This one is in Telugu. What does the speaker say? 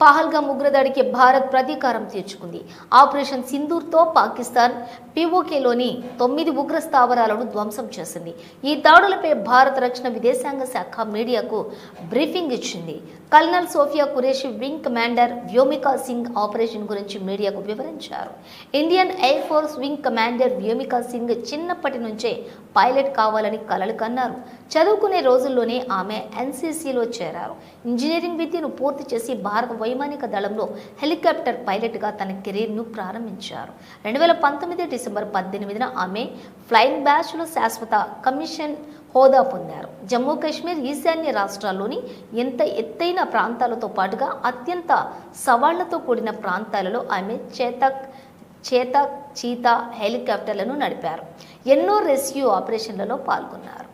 పహల్గా ఉగ్రదాడికి భారత్ ప్రతీకారం తీర్చుకుంది. ఆపరేషన్ సింధూర్తో పాకిస్తాన్ పిఓకేలోని తొమ్మిది ఉగ్ర స్థావరాలను ధ్వంసం చేసింది. ఈ దాడులపై భారత రక్షణ విదేశాంగ శాఖ మీడియాకు బ్రీఫింగ్ ఇచ్చింది. Colonel Sofia Qureshi wing commander Vyomika Singh operation గురించి మీడియాకు వివరించారు. Indian air force wing commander Vyomika Singh చిన్నప్పటి నుంచే పైలట్ కావాలని కలలు కన్నారు. చదువుకునే రోజుల్లోనే ఆమె ఎన్సీసీలో చేరారు. ఇంజనీరింగ్ విద్యను పూర్తి చేసి భారత వైమానిక దళంలో హెలికాప్టర్ పైలట్గా తన కెరీర్ను ప్రారంభించారు. రెండు వేల పంతొమ్మిది డిసెంబర్ పద్దెనిమిదిన ఆమె ఫ్లైన్ బ్యాచ్లో శాశ్వత కమిషన్ హోదా పొందారు. జమ్మూ కాశ్మీర్ ఈశాన్య రాష్ట్రాల్లోని ఎంత ఎత్తైన ప్రాంతాలతో పాటుగా అత్యంత సవాళ్ళతో కూడిన ప్రాంతాలలో ఆమె చేతక్ చేతక్ చీత హెలికాప్టర్లను నడిపారు. ఎన్నో రెస్క్యూ ఆపరేషన్లలో పాల్గొన్నారు.